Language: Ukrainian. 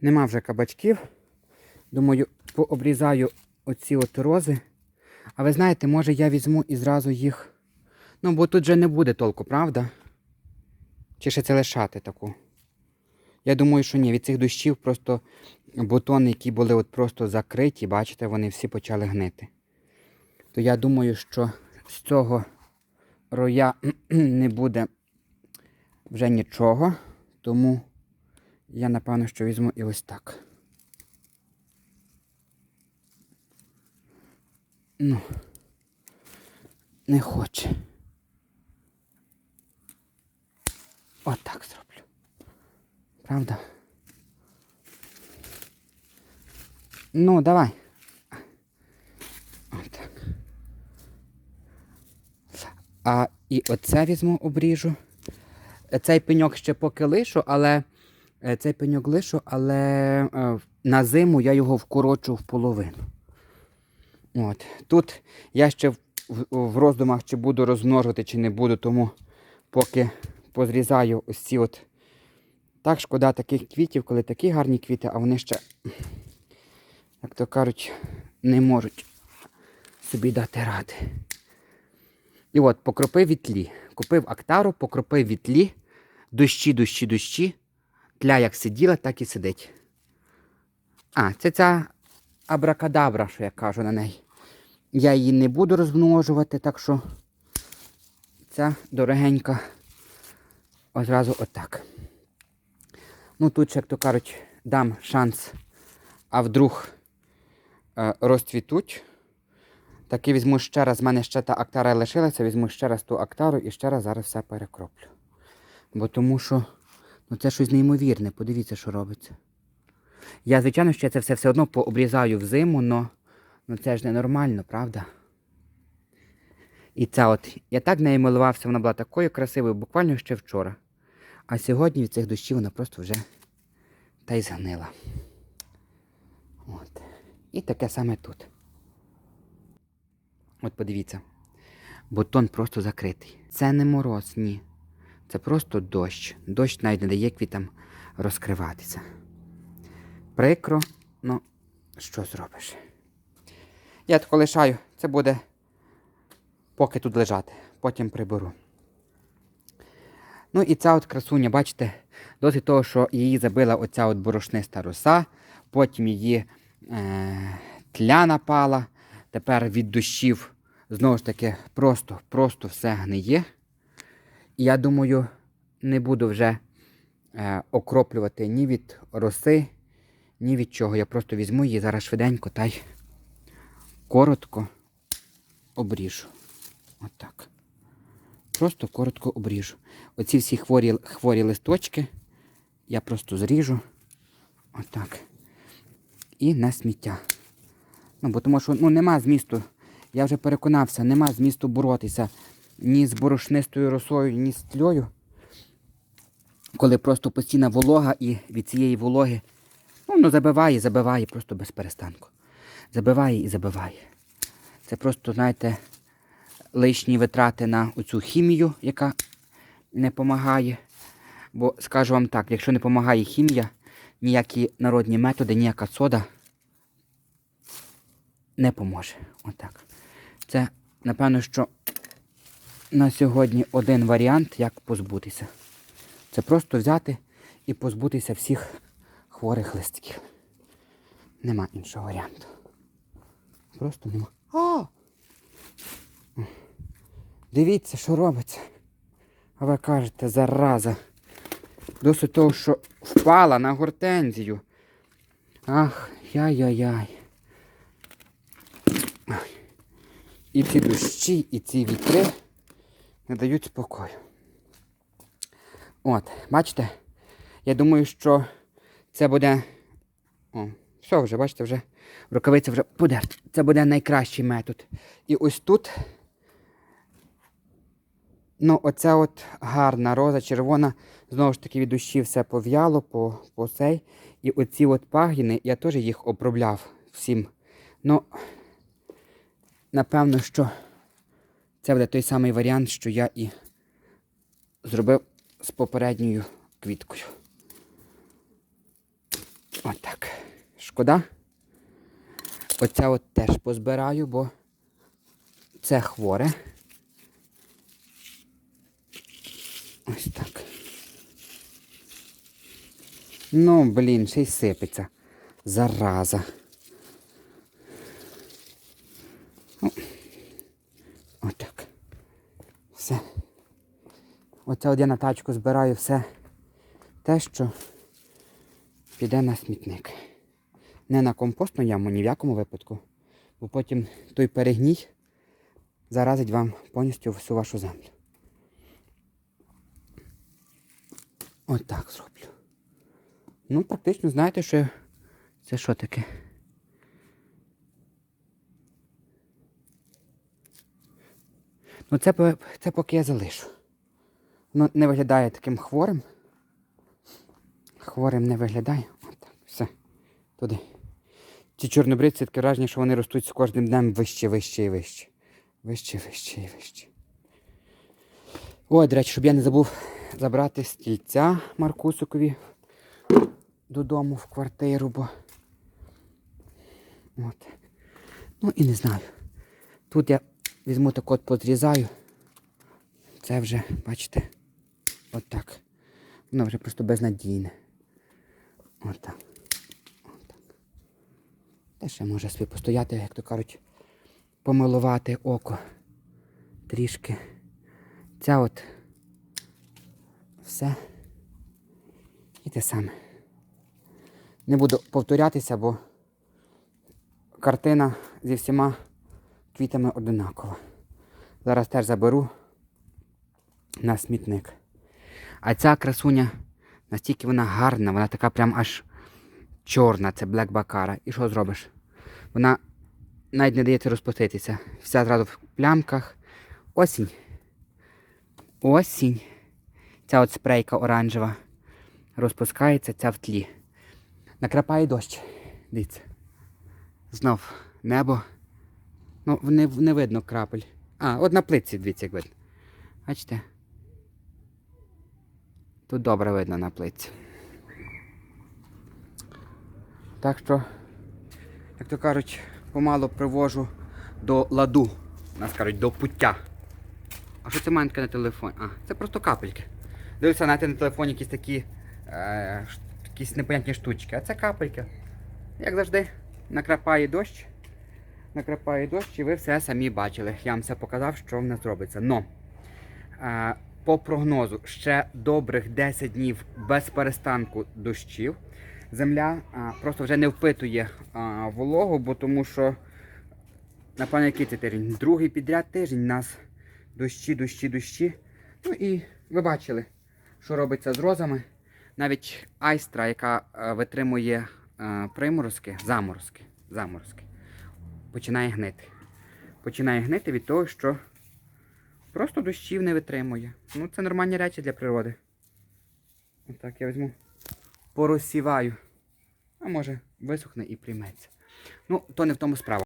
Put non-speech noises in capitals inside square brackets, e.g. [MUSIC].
Нема вже кабачків. Думаю, пообрізаю оці от рози. А ви знаєте, може я візьму і зразу їх. Ну, бо тут же не буде толку, правда? Чи ще це лишати таку? Я думаю, що ні, від цих дощів просто бутони, які були от просто закриті, бачите, вони всі почали гнити. То я думаю, що з цього роя [CLEARS THROAT] не буде вже нічого. Тому я напевно, що візьму і ось так. Ну, не хоче. Отак зроблю. Правда? Ну, давай. Отак. А і оце візьму обріжу. Цей пеньок ще поки лишу, але цей пеньок лишу, але е, на зиму я його вкорочу в половину. От. Тут я ще в, в роздумах, чи буду розмножувати, чи не буду, тому поки позрізаю ось ці от. Так шкода таких квітів, коли такі гарні квіти, а вони ще, як то кажуть, не можуть собі дати ради. І от покропив вітлі. Купив актару, покропив вітлі, дощі, дощі, дощі. Тля як сиділа, так і сидить. А, це ця абракадабра, що я кажу на неї. Я її не буду розмножувати, так що ця дорогенька одразу отак. Ну тут, як то кажуть, дам шанс, а вдруг е, розцвітуть. Таки візьму ще раз, в мене ще та актара лишилася, візьму ще раз ту актару і ще раз зараз все перекроплю. Бо тому що ну, це щось неймовірне, подивіться, що робиться. Я, звичайно, ще це все все одно пообрізаю в зиму, но ну, це ж ненормально, правда? І ця от, я так нею милувався, вона була такою красивою, буквально ще вчора. А сьогодні від цих дощів вона просто вже та й згнила. От. І таке саме тут. От подивіться. Бутон просто закритий. Це не мороз, ні. Це просто дощ. Дощ навіть не дає квітам розкриватися. Прикро, ну, що зробиш? Я тако лишаю, це буде поки тут лежати, потім приберу. Ну і ця от красуня, бачите, досить того, що її забила оця от борошниста роса, потім її е, тля напала. Тепер від дощів знову ж таки просто, просто все гниє. Я думаю, не буду вже е, окроплювати ні від роси, ні від чого. Я просто візьму її зараз швиденько та й коротко обріжу. Отак. Просто коротко обріжу. Оці всі хворі, хворі листочки я просто зріжу. Отак. І на сміття. Ну, бо тому що ну, нема змісту. Я вже переконався, нема змісту боротися ні з борошнистою росою, ні з тльою. Коли просто постійна волога і від цієї вологи ну, воно забиває, забиває просто без перестанку. Забиває і забиває. Це просто, знаєте, лишні витрати на оцю хімію, яка не допомагає. Бо скажу вам так, якщо не допомагає хімія, ніякі народні методи, ніяка сода не поможе. Отак. Це, напевно, що на сьогодні один варіант, як позбутися. Це просто взяти і позбутися всіх хворих листків. Нема іншого варіанту. Просто нема. А! Дивіться, що робиться. А ви кажете, зараза. Досить того, що впала на гортензію. Ах, яй-яй-яй. І ці дощі, і ці вітри не дають спокою. От, бачите? Я думаю, що це буде. О, все вже, бачите, вже рукавиця вже буде. Це буде найкращий метод. І ось тут. Ну, оця от гарна роза, червона, знову ж таки від душі все пов'яло по, по цей. І оці от пагіни, я теж їх обробляв всім. Ну, напевно, що це буде той самий варіант, що я і зробив з попередньою квіткою. Отак. Шкода. Оця от теж позбираю, бо це хворе. Ось так. Ну, блін, ще й сипеться. Зараза. Все. Оце от я на тачку збираю все те, що піде на смітник. Не на компостну яму ні в якому випадку, бо потім той перегній заразить вам повністю всю вашу землю. Отак зроблю. Ну, практично знаєте, що це що таке? Ну, це, це поки я залишу. Воно не виглядає таким хворим. Хворим не виглядає. Отак, все. Туди. Ці чорнобривці таке враження, що вони ростуть з кожним днем вище, вище і вище. Вище, вище і вище. Ой, до речі, щоб я не забув забрати стільця Маркусикові додому в квартиру, бо. От. Ну і не знаю. Тут я візьму так от подрізаю. Це вже, бачите, отак. Воно вже просто безнадійне. Отак. Отак. Те ще може собі постояти, як то кажуть, помилувати око трішки. Ця от все. І те саме. Не буду повторятися, бо картина зі всіма квітами одинакова. Зараз теж заберу на смітник. А ця красуня настільки вона гарна, вона така прям аж чорна, це Black Baccara. І що зробиш? Вона навіть не дається розпуститися. Вся зразу в плямках. Осінь. Осінь. Ця от спрейка оранжева розпускається, ця в тлі. Накрапає дощ. Дивіться. Знов небо. Ну, не, не видно крапель. А, от на плитці, дивіться, як видно. Бачите? Тут добре видно на плитці. Так що, як то кажуть, помало привожу до ладу. Нас кажуть, до пуття. А що це маленьке на телефоні? А, це просто капельки. Дивлюся, знаєте, на телефоні якісь такі е, якісь непонятні штучки. А це капельки. Як завжди, накрапає дощ. Накрапає дощ, і ви все самі бачили. Я вам все показав, що в нас робиться. Но е, по прогнозу ще добрих 10 днів без перестанку дощів. Земля е, просто вже не впитує е, вологу, бо тому що, напевно, який це тиждень? Другий підряд тиждень у нас дощі, дощі, дощі. Ну і ви бачили, що робиться з розами. Навіть айстра, яка е, витримує е, приморозки, заморозки, заморозки, починає гнити. Починає гнити від того, що просто дощів не витримує. Ну, це нормальні речі для природи. Отак я візьму, порозсіваю. А може висохне і прийметься. Ну, то не в тому справа.